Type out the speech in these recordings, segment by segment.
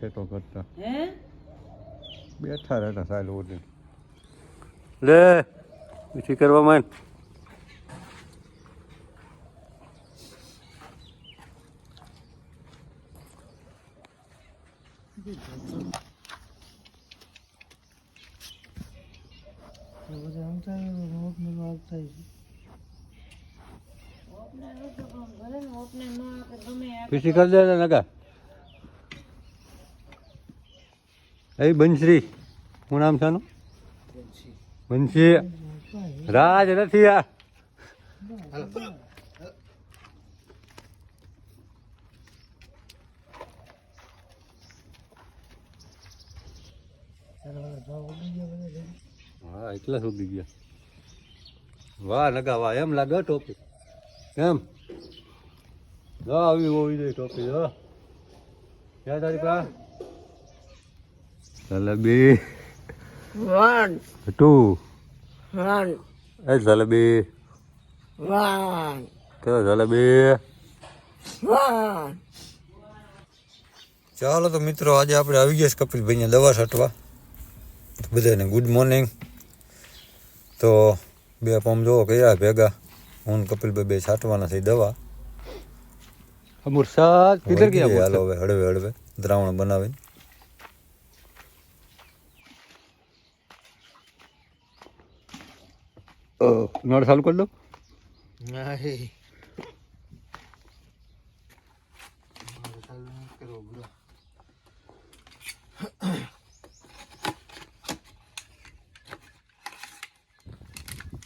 ખેતો કરતા. બેઠા રહેતા સાહેબ ઓડી લે પછી કરવા માંડ. તો પણ ભલે ને ઓપનર ન આપે ગમે એ કરી દે નકા એ બંશ્રી શું નામ છે બંશી. રાજ નથી આ. હા એટલા સુધી ગયા. વાહ નગા વાહ એમ લાગે ટોપી. એમ. જો આવી હોવી જોઈએ ટોપી જો ક્યાં તારી પા? જલેબી. વન. Two one. એ જલેબી. વન. તો જલેબી. વન. ચાલો તો મિત્રો આજે આપણે આવી ગયા છે કપિલભાઈને દવા છાંટવા. બધાને ગુડ મોર્નિંગ તો બે પંપ જોવો કયા ભેગા? હું કપિલભાઈ બે છાંટવાના છે દવા. મુરસાદ કિધર ગયા હાલો હવે હળવે હળવે દ્રાવણ બનાવીને. નળ ચાલુ કરી દઉં નહીં.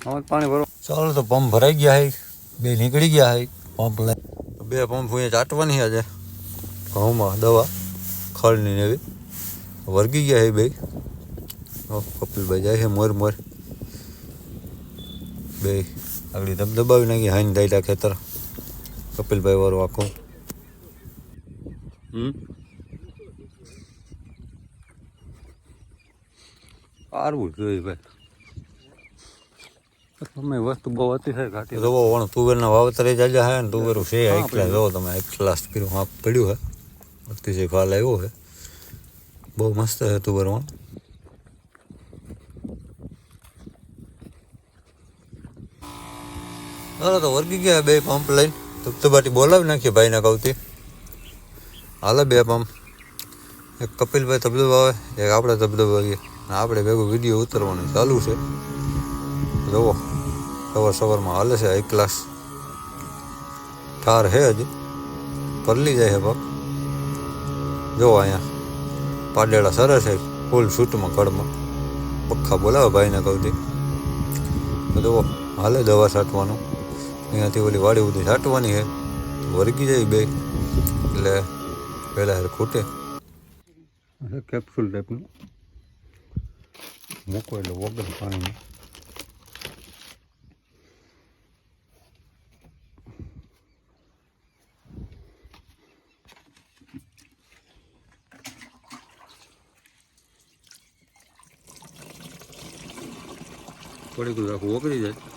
આમાં પાણી ભરો. ચાલો તો પંપ ભરાઈ ગયા હે બે નીકળી ગયા હે પંપ લઈ બે પંપ હું ચાટવાની આજે. ઘઉંમાં દવા ખળની ને એવી. વર્ગી ગયા હે બે. કપિલભાઈ જાય છે મોર મોર. બે. આગળ દબ દબાવી નાખી હાઈન દાયલા ખેતર. કપિલભાઈ વાળું આખું. સારું જોયું ભાઈ. તમે વસ્તુ બહુ અતિશય ઘાટી જોવો વણ તુવેરના વાવતરે જાજા હે ને તુવેરું છે એકલા જોવો તમે એક ક્લાસ કર્યું હા પડ્યું હે. અતિશય ફાલ આવ્યો હે. બહુ મસ્ત હે તુવેર વણ હાલો તો વર્ગી ગયા બે પંપ લઈને. ધબધબાટી બોલાવી નાખીએ ભાઈના કવથી. હાલે બે પંપ એક કપિલભાઈ ધબધબાવે એક આપણે ધબધબાવીએ અને આપણે ભેગું વીડિયો ઉતરવાનું ચાલુ છે. જુઓ સવાર સવારમાં હાલે છે હાઈ ક્લાસ ઠાર હે હજી પરલી જાય હે પગ જો અહીંયા પાડેલા સરસ છે, ફૂલ શૂટમાં કડમાં. પખ્ખા બોલાવે ભાઈને કહું તો જુઓ, હાલે દવા છાંટવાનું. અહીંયાથી ઓલી વાડી સુધી છાંટવાની છે. વર્ગી જાય બે. એટલે પહેલાં હેર ખૂટે. કેપ્સ્યુલ ટાઈપનું મૂકો એટલે વગર પાણીમાં થોડીક આખું ઓગળી જાય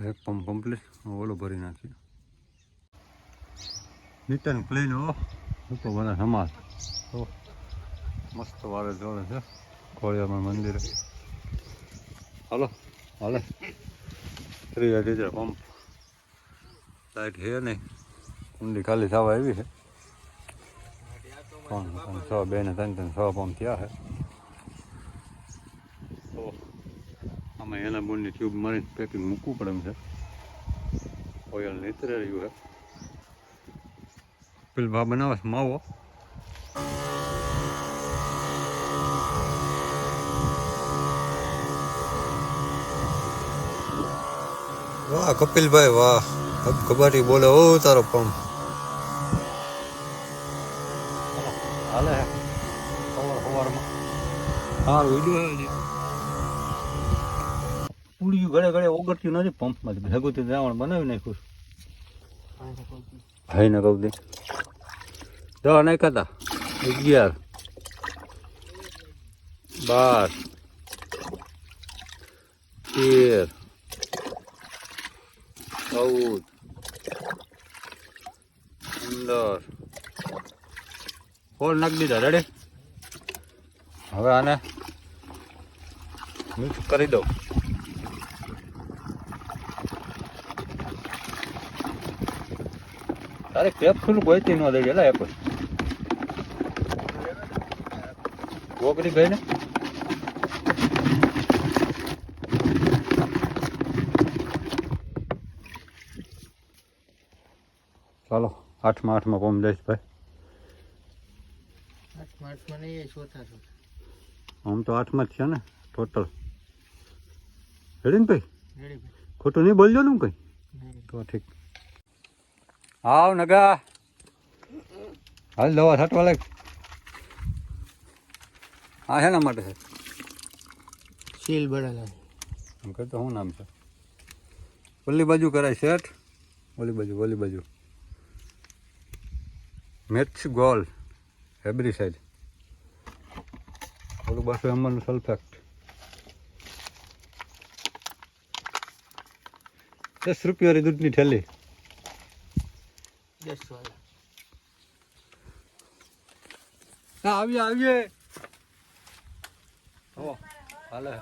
એક પંપ કમ્પ્લીટ ઓલો ભરી નાખીએ. નીતન ક્લીન હો. ઉપર બધા સમાજ. હો, મસ્ત વારે જોડે છે. ખોડિયામાં મંદિરે. હાલો, હાલે. ત્રીજા ત્રીજા પંપ. લાઈટ છે નહીં. કુંડી ખાલી થવા આવી છે. ત્રણ ત્રણ, છ બે ને ત્રણ ત્રણ, છ પંપ થયા છે તો આમાં એના બોનની ટ્યુબ મારીને પેકિંગ મૂકવું પડે એમ છે. ઓઇલ નીતરે રહ્યું છે પેલભા બનાવે છે માવો. વાહ કપિલભાઈ વાહ. કબાટી બોલે ઓ તારો પંપ હાલે. સવાર સવારમાં. સારું ઉડ્યું ઉડ્યું ઘડે ઘડે ઓગળતી નથી, પંપમાંથી ભેગું દ્રાવણ બનાવી નાખ્યું ભાઈને કહું દે. દવા નાખ્યા હતા અગિયાર. બાર. તેર. ચૌદ. પંદર. ફોર નાખી દીધા રેડી હવે આને મિક્સ કરી દઉં. તારે કેપ્સ્યુલ ગોઈતી ન દઈ એલા એપલ ગોકરી ગઈ ને ચાલો આઠમાં આઠમાં પમ જઈશ ભાઈ. આમ તો આઠમાં જ છે ને ટોટલ રેડી ને ભાઈ? ખોટું નહીં બોલજો ને હું કંઈ? તો ઠીક. આવ નગા. હાલ દવા છાંટવા લાગ. હા શેના માટે છે? સીલ બળેલા એમ કહેતો શું નામ છે? ઓલી બાજુ કરાય શેઠ. ઓલી બાજુ ઓલી બાજુ. મેથ્સ ગોલ એબરી સાઈડ ઓલું બસ એમનું સલ્ફેક્ટ. દસ રૂપિયાની દૂધની થેલી. દસ આવીએ આવીએ. હો હાલે.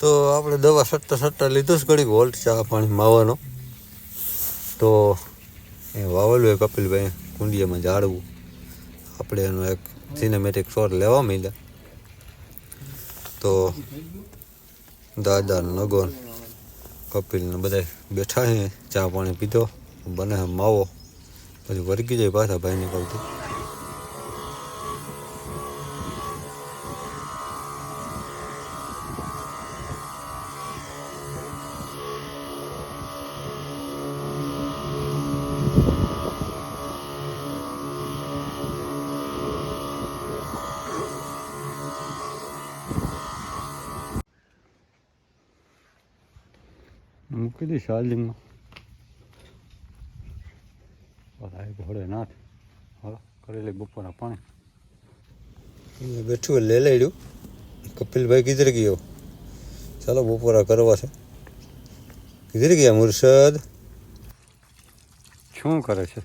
તો આપણે દવા સટ્ટા સટ્ટા લીધું જ ઘડીક વોલ્ટ ચા પાણી માવાનો. તો એ વાવેલું હોય કપિલભાઈ કુંડિયામાં ઝાડવું. આપણે એનો એક સિનેમેટિક શોટ લેવા માંડ્યા. તો દાદા નગોન કપિલ ને બધા બેઠા છે ચા પાણી પીધો, બને માવો. પછી વર્ગી જાય પાછા ભાઈને કહું દઈશ ચાર્જિંગમાં બધા ઘોડે નાથ હાલો કરી લે બપોરના પાણી બેઠું લઈ લેડ્યું કપિલભાઈ કિધર ગયો ચાલો બપોરા કરવા છે કિધર ગયા મુરશદ શું કરે છે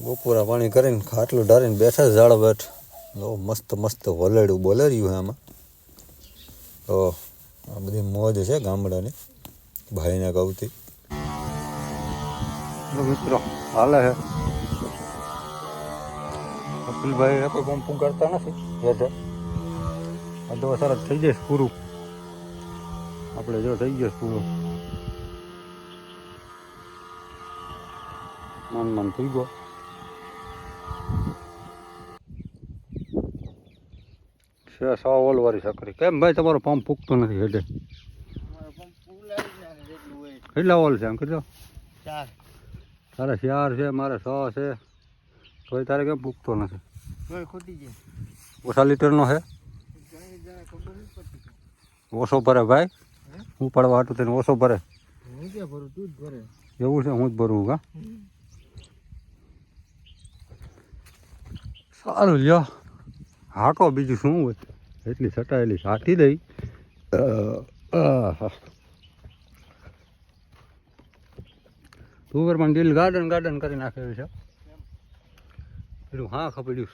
બપોરા પાણી કરીને ખાટલું ઢારીને બેઠા ઝાડ બેઠ લો મસ્ત મસ્ત વલેડું બોલે રહ્યું એમાં આમાં તો આ બધી મોજ છે ગામડાની, ભાઈને તો મિત્રો, હાલે છે કપિલભાઈ કોઈ પંપ કરતા નથી હેઠે આ તો સરસ થઈ જશે પૂરું. આપણે જો થઈ જશે પૂરું. મન મન થઈ ગયો. છે સો ઓલવાળી સકરી કેમ ભાઈ, તમારો પંપ ફૂકતો નથી એટલું. કેટલા ઓલ છે એમ કીધો? તારે ચાર છે, મારે સો છે. તોય તારે કેમ ફૂકતો નથી? ખૂટી જાય ઓછા લીટરનો છે? ઓછો ભરે ભાઈ? હું પડવા હાટું તેને ઓછો ભરે. ભરું ભરે એવું છે, હું જ ભરવું કા? સારું લ્યો. હાટો બીજું શું હોય? એટલી સટાયેલી સાથી દઈ. તુવેર પણ દિલ ગાર્ડન ગાર્ડન કરી નાખેલું છે. પેલું હા ખપડ્યું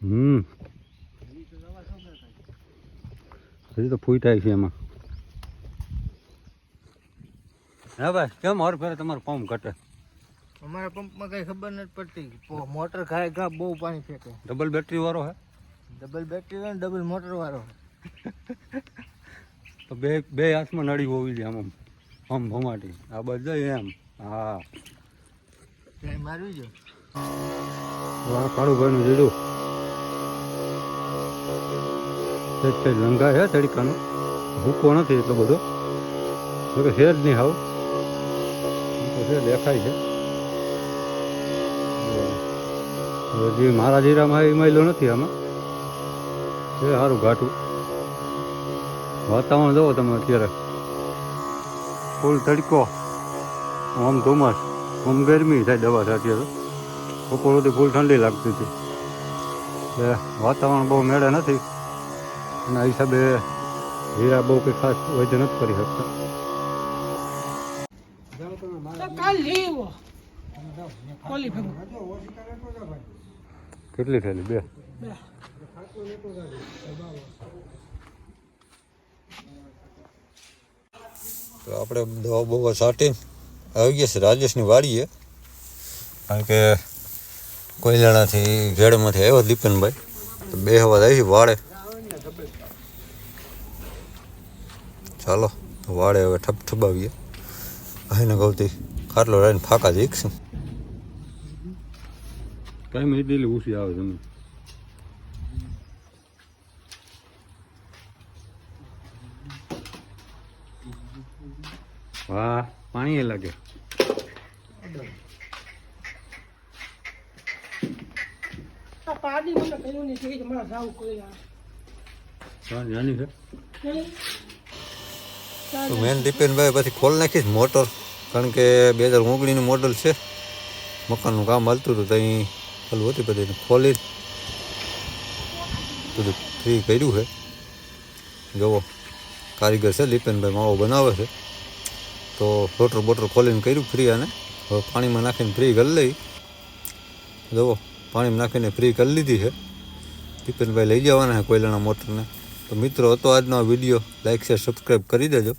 હમ. હજી તો ફૂઈ થાય છે એમાં. હા ભાઈ, કેમ હર ફેરે તમારું ફોર્મ ઘટે? અમારા પંપમાં કઈ ખબર નથી પડતી. મોટર ખાય ખા બહુ પાણી ફેંકે. ડબલ બેટરી વાળો હે? ડબલ બેટરી ને ડબલ મોટર વાળો તો બે બે હાથમાં નળી હોવી જોઈએ આમ આમ ભમાટી. આ બધા એમ. હા. ત્યાં મારવી જો વાહ કાળુભાઈનું જીડું લંગા છે તડકાનો. ભૂકો નથી એટલો બધો. હેર નહીં હાવ. દેખાય છે. હવે જે મારા જીરામાં એ મહિલો નથી આમાં. છે સારું ઘાટું. વાતાવરણ જુઓ તમે અત્યારે. ફૂલ તડકો. આમ ધુમ્મસ આમ ગરમી થાય દવા સાથે તો. બપોર સુધી ફૂલ ઠંડી લાગતી હતી. એટલે વાતાવરણ બહુ મેળે નથી. એના હિસાબે હીરા બહુ કંઈ ખાસ વૈદ્ય નથી કરી શકતા. કાલ લેવો. કેટલી થયેલી? બે. તો આપણે દવા બવા છાંટીને આવી ગયા છે રાજેશની વાડીએ. કારણ કે કોયલાણાથી ઘેડમાંથી આવ્યો દીપનભાઈ. તો બે હવા આવી વાળે. ચાલો, વાળે હવે ઠપ ઠબાવીએ અહીંને ગૌતી ખાટલો રાઈને ફાકા દેખશું. કઈ મેં દીલી ઉછી આવે તમે વાહ પાણી એ લાગે. આ પાડી મને કહ્યું નહીં કે મારે જાવું કોઈ આ. છે. તો મેન દીપેનભાઈ પછી ખોલ નાખીશ મોટર કારણ કે બે હજાર ઓગણીનું મોડલ છે. મકાનનું કામ હાલતું હતું ત્યાં પેલું હતી બધી ખોલી બધું ફ્રી કર્યું છે. જુઓ કારીગર છે, લીપેનભાઈ માવો બનાવે છે. તો બોટર બોટર ખોલીને કર્યું ફ્રી અને હવે પાણીમાં નાખીને ફ્રી કરી લઈ. જુઓ પાણીમાં નાખીને ફ્રી કરી લીધી છે. દીપેનભાઈ લઈ જવાના છે કોયલાના મોટરને. તો મિત્રો, હતો આજનો વીડિયો. લાઇક શેર સબસ્ક્રાઈબ કરી દેજો.